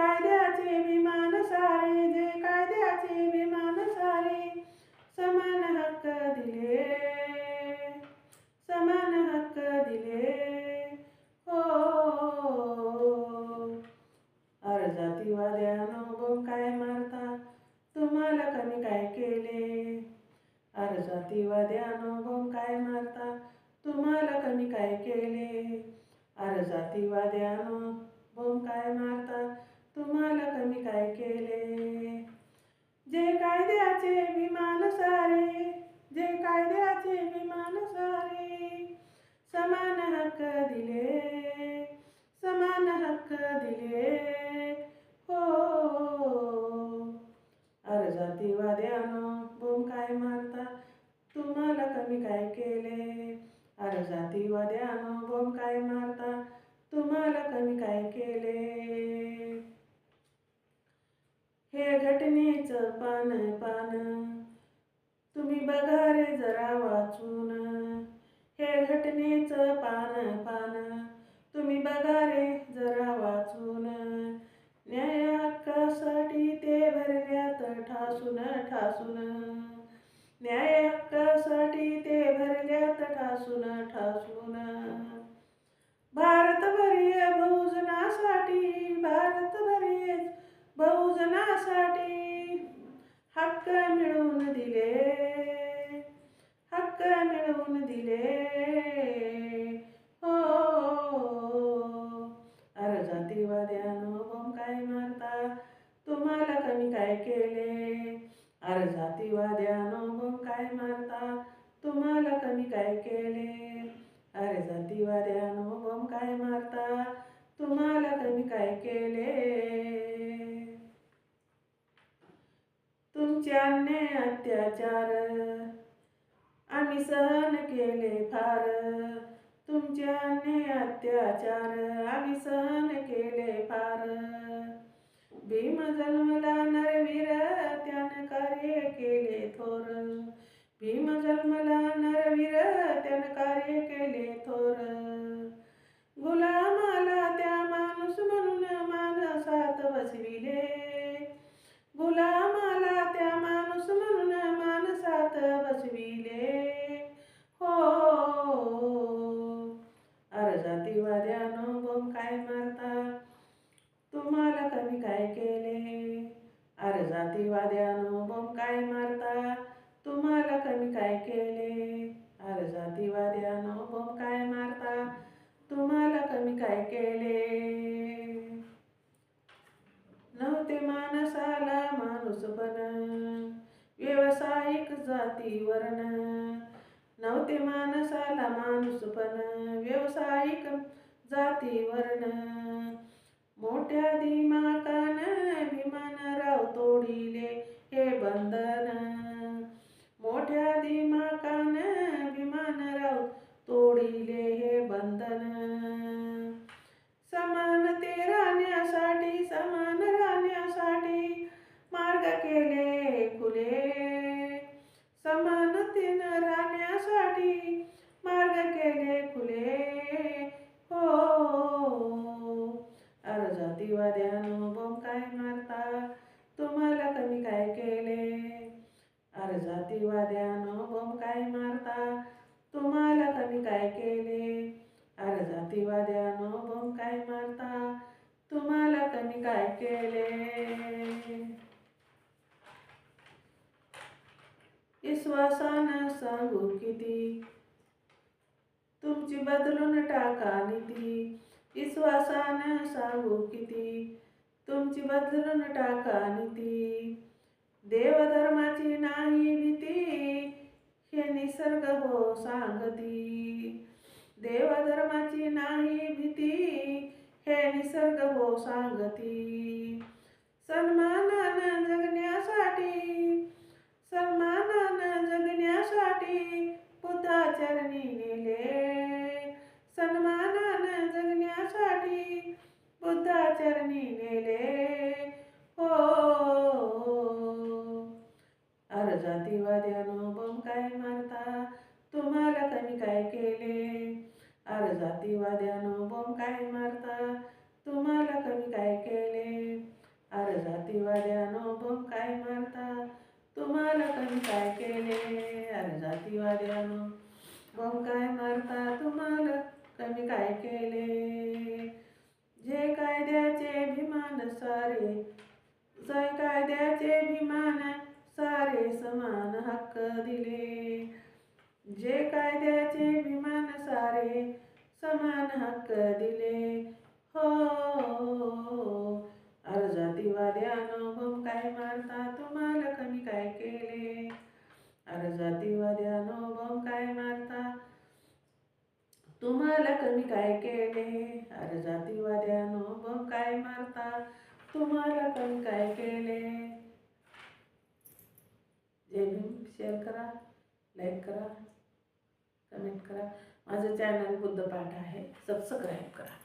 कायद्याचे विमान सारे जे कायद्याचे विमान सारे समान हक्क दिले समान हक्क दिले. हो, हो, हो. अर्जातीवाद्यानो बोम काय मारता? तुम्हाला कमी काय केले? अर्जातीवाद्यानो बोम काय मारता? तुम्हाला कमी काय केले? अर्जातीवाद्यानो बोम काय मारता? तुम्हाला कमी काय केले? जे कायद्याचे विमान सारे जे कायद्याचे विमान सारे समान हक्क दिले समान हक्क दिले. हो, हो, हो. अर्जातीवाद्यानो बोम काय मारता? तुम्हाला कमी काय केले? अर्जातीवाद्यानो बोंब हे घटनेचं पान पान. तुम्ही बघा रे जरा वाचून. हे घटनेचं पान पान. तुम्ही बघा रे जरा वाचून. न्याय हक्कासाठी ते भरल्यात? ठासून ठासून. केले. काय केले मग काय मारता तुम्हाला कमी काय केले? अरे अर्जातीवाद्यानो बम काय मारता तुम्हाला कमी काय केले? तुमचे अन्याय अत्याचार आम्ही सहन केले फार. तुमचे अन्याय अत्याचार आम्ही सहन केले फार. भीम जन्मला नरवीर त्यानं कार्य केले थोर. भीम जन्मला नरवीर त्यानं कार्य केले थोर. गुलामाला त्या माणूस म्हणून मानसात बसविले. गुलाम तुम्हाला काय केले? अर्जातीवाद्यानो बोम काय मारता? तुम्हाला कमी काय केले? अर्जातीवाद्यानो बोम काय मारता? तुम्हाला कमी काय केले? नव्हते माणसाला माणूसपण व्यावसायिक जातीवरण नव्हते माणसाला माणूसपण व्यावसायिक जातीवरण મોઢાથી માં કાન અભિમાન રાવ તોડી લે. હે બંધન विश्वासानं सांगू किती? तुमची बदलून टाका नीती. विश्वासानं सांगू किती? तुमची बदलून टाका नीती. देवधर्माची नाही भीती हे निसर्ग हो सांगती. देवधर्माची नाही भीती हे निसर्ग हो सांगती. सन्मानानं जगण्यासाठी सन्मान जगण्यासाठी चरणी नेले. सन्मानानं जगण्यासाठी बुद्धाचरणी नेले. हो, हो, हो. अर्जातीवादी बोंब काय मारता तुम्हाला कमी काय केले? अर्जातीवादी बोंब काय मारता तुम्हाला कमी काय केले? अरे जातीवाद्यानो काय मारता तुम्हाला कमी काय केले? अरे जातीवाद्यानो बम काय मारता तुम्हाला? कमी काय केले? जे कायद्याचे विमान सारे जय कायद्याचे विमान सारे समान हक्क दिले. जे कायद्याचे विमान सारे समान हक्क दिले. हो अर्जातीवाद्यानो बम काय मारता? तुम्हाला कमी काय केले? अर्जातीवाद्यानो बम काय मारता? तुम्हाला कमी काय केले? अरे जातीवाद्यानो बम काय मारता? तुम्हाला कमी काय केले? जय भीम शेअर करा लाईक करा कमेंट करा. माझं चॅनल बुद्धपाठ आहे. सबस्क्राईब करा.